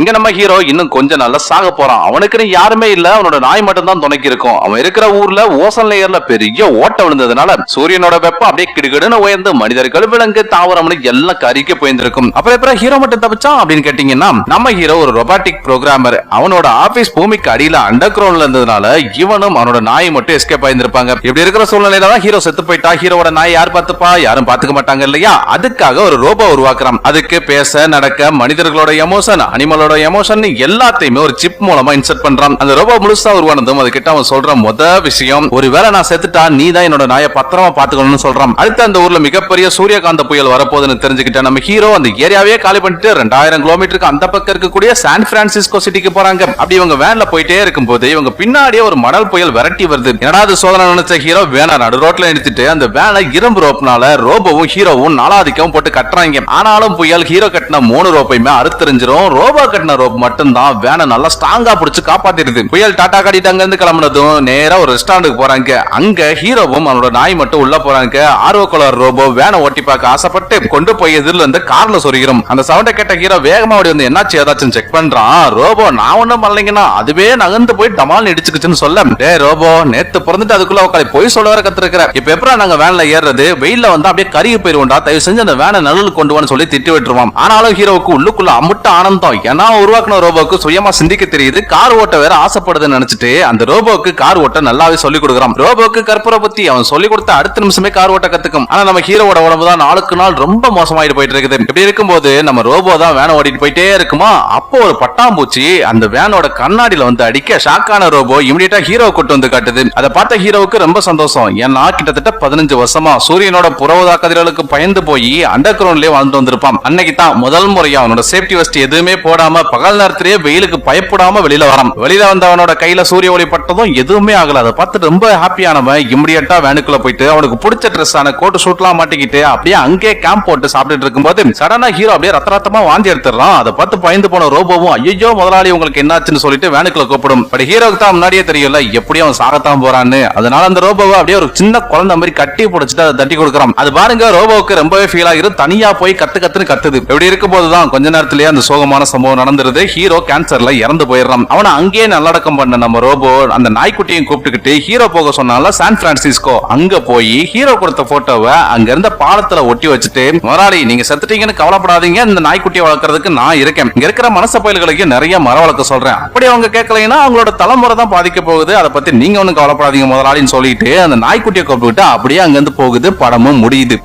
இங்க நம்ம ஹீரோ இன்னும் கொஞ்ச நாள்ல சாக போறான். அவனுக்குன்னு யாருமே இல்ல. அவனோட நாய் மட்டும் தான் துணைக்கு இருக்கும். அவன் இருக்கிற ஊர்ல ஓசன் லேயர்ல பெரிய ஓட்ட விழுந்ததுனால சூரியனோட வெப்பம் அப்படியே கிடுகிடுன்னு உயர்ந்து மனிதர்கள் விலங்கு தாவரம்னு எல்லாம் கறிக்க போயிருந்திருக்கும். அப்புறம் அப்புறம் ஹீரோ மட்டும் தப்பிச்சான் அப்படின்னு கேட்டீங்கன்னா நம்ம ஹீரோ ஒரு ரொபாட்டிக் ப்ரோக்ராமர் அவனோட ஆபீஸ் பூமிக்கு அடியில அண்டர் கிரவுண்ட்ல இருந்ததுனால இவனும் அவனோட நாய் மட்டும் எஸ்கேப் ஆயிருந்திருப்பாங்க. இப்படி இருக்கிற சூழ்நிலையில தான் ஹீரோ செத்து போயிட்டா. ஹீரோட நாய் யார் பார்த்துப்பா? யாரும் பாத்துக்க மாட்டாங்க இல்லையா? அதுக்காக ஒரு ரோபோ உருவாக்குறான். அதுக்கு பேச நடக்க மனிதர்களோட எமோஷன் அனிமலோட எமோஷன் எல்லாத்தையுமே ஒரு சிப் மூலமா இன்சர்ட் பண்றான். அந்த ரோபோ முழுசா உருவானதும் அதுகிட்ட அவன் சொல்ற முத விஷயம் ஒருவேளை நான் செத்துட்டா நீ தான் என்னோட நாயை பத்திரமா பாத்துக்கணும்னு சொல்றான். அடுத்து அந்த ஊர்ல மிகப்பெரிய சூரியகாந்த புயல் வரப்போகுதுன்னு தெரிஞ்சுக்கிட்ட நம்ம ஹீரோ அந்த ஏரியாவே காலி பண்ணிட்டு ரெண்டாயிரம் கிலோமீட்டருக்கு அந்த பக்கம் இருக்கக்கூடிய சான் பிரான்சிஸ்கோ சிட்டிக்கு போறாங்க. அப்படி இவங்க வேன்ல போயிட்டே இருக்கும்போது இவங்க பின்னாடியே ஒரு மணல் புயல் விரட்டி வருது. என்னடா சோதனை நினைச்ச ஹீரோ வேணா நடு ரோட்ல நிறுத்திட்டு அந்த வேனை இரும்பு ரோப்னால ரோபோவும் ஹீரோவும் நாலாதிக்கவும் போட்டு கட்டுறாங்க. ஆனாலும் புயல் ஹீரோ கட்டின மூணு ரோப்பையுமே அறுத்தறிஞ்சிரும். ரோபோ கட்டின ரோப் மட்டும்தான் வேனை நல்லா ஸ்ட்ராங்கா பிடிச்சு காப்பாத்திடுது. புயல் டாடா காட்டிட்டு அங்க இருந்து கிளம்புனதும் நேரா ஒரு ரெஸ்டாரண்ட்டுக்கு போறாங்க. அங்க ஹீரோவும் அவனோட நாய் மட்டும் உள்ள போறாங்க. ஆர்வ கலர் ரோபோ வேனை ஓட்டி பார்க்க ஆசைப்பட்டு கொண்டு போய் எதிரில் இருந்து கார்ல சொருகிறோம். அந்த சவுண்ட கேட்ட ஹீரோ வேகமா ஓடி வந்து என்னாச்சு? ஏதாச்சும் செக் பண்றான்? ரோபோ நான் ஒண்ணும் பண்ணலைங்கன்னா அதுவே நகர்ந்து போய் டமால் இடிச்சுக்குச்சுன்னு சொல்ல. டே ரோபோ நேத்து பிறந்துட்டு அதுக்குள்ள உட்காந்து போய் சொல்ல வர கத்துருக்கிற. இப்ப எப்படா நாங்க வேன்ல ஏறுறது? வெயில வந்து அப்படியே கருகி போயிருவோம்டா. தயவு செஞ்சு அந்த வேனை நல்லு கொண்டு வான்னு சொல்லி திட்டி விட்டுருவான் ஆனாலும் ஹீரோவுக்கு உள்ளுக்குள்ள அமுட்ட ஆனந்தம். ஏன்னா உருவாக்குன ரோபோக்கு சுயமா சிந்திக்க தெரியுது. கார் ஓட்ட வேற ஆசைப்படுதுன்னு நினைச்சிட்டு அந்த ரோபோக்கு கார் ஓட்ட நல்லாவே சொல்லி கொடுக்குறான். ரோபோக்கு கற்பூர பத்தி. அவன் சொல்லி கொடுத்த அடுத்த நிமிஷமே கார் ஓட்ட கத்துக்கும். ஆனா நம்ம ஹீரோவோட உடம்பு தான் நாளுக்கு நாள் ரொம்ப மோசமாயிட்டு போயிட்டு இருக்குது இப்படி இருக்கும்போது நம்ம ரோபோ தான் வேனை ஓடிட்டு போயிட்டே இருக்குமா? அப்போ ஒரு பட்டாம்பூச்சி அந்த வேனோட கண்ணாடியில வந்து அடிக்க ஷாக்கான ரோபோ இமிடியட்டா ஹீரோ கொண்டு வந்து காட்டுது. அதை பார்த்த ஹீரோவுக்கு ரொம்ப சந்தோஷம். ஏன்னா கிட்டத்தட்ட பதினஞ்சு வருஷமா சூரியனோட புறவுதா கதிர்களுக்கு பயந்து போய் அண்டர் கிரவுண்ட்லயே வாழ்ந்து வந்திருப்பான். அன்னைக்கு தான் முதல் முறையா அவனோட சேஃப்டி வெஸ்ட் எதுவுமே போடாம பகல் நேரத்திலேயே வெயிலுக்கு பயப்படாம வெளியில வரான் வெளியில வந்தவனோட கையில சூரிய ஒளி பட்டதும் எதுவுமே ஆகல. அதை பார்த்து ரொம்ப ஹாப்பியானவன் இமிடியட்டா வேனுக்குள்ள போயிட்டு அவனுக்கு பிடிச்ச ட்ரெஸ் ஆன கோட்டு ஷூட்லாம் மாட்டிக்கிட்டு அப்படியே அங்கே கேம்ப் போட்டு சாப்பிட்டுட்டு இருக்கும்போது சடனா ஹீரோ அப்படியே ரத்த ரத்தமா வாந்தி எடுத்துறான் அதை பார்த்து பயந்து போன ரோபோவும் ஐயோ முதலாளி உங்களுக்கு என்னாச்சுன்னு சொல்லிட்டு வேனுக்குள்ள கூப்பிடும். பட் ஹீரோக்கு தான் முன்னாடியே தெரியல எப்படி அவன் சாகத்தான் போறான்னு. அதனால அந்த ரோபோவை அப்படியே ஒரு சின்ன குழந்தை மாதிரி கட்டி பிடிச்சிட்டு அதை தட்டி கொடுக்குறான். அது பாருங்க ரோபோவுக்கு ரொம்பவே ஃபீல் ஆகிரும். தனியா போய் கத்து கத்துன்னு கத்துது. இப்படி இருக்கும் தான் கொஞ்ச நேரத்திலேயே அந்த சோகமான சம்பவம் நடந்துருது. ஹீரோ கேன்சர்ல இறந்து போயிடுறான். அவனை அங்கேயே நல்லடக்கம் பண்ண நம்ம ரோபோ அந்த நாய்க்குட்டியும் கூப்பிட்டுக்கிட்டு ஹீரோ போக சொன்னால சான் பிரான்சிஸ்கோ அங்க போய் ஹீரோ கொடுத்த போட்டோவை அங்க இருந்த பாலத்துல ஒட்டி வச்சுட்டு முதலாளி நீங்க செத்துட்டீங்கன்னு கவலைப்படாதீங்க. இந்த நாய்க்குட்டியை வளர்க்கறதுக்கு நான் இருக்கேன். இங்க இருக்கிற மனச பயல்களுக்கு நிறைய மரம் வளர்க்க சொல்றேன். அப்படி அவங்க கேட்கலைன்னா அவங்களோட தலைமுறை தான் பாதிக்க போகுது. அதை பத்தி நீங்க ஒன்னும் கவலைப்படாதீங்க முதலாளின்னு சொல்லிட்டு அந்த நாய்க்குட்டியை கூப்பிட்டு அப்படியே அங்க இருந்து போகுது. படமும் முடியுது.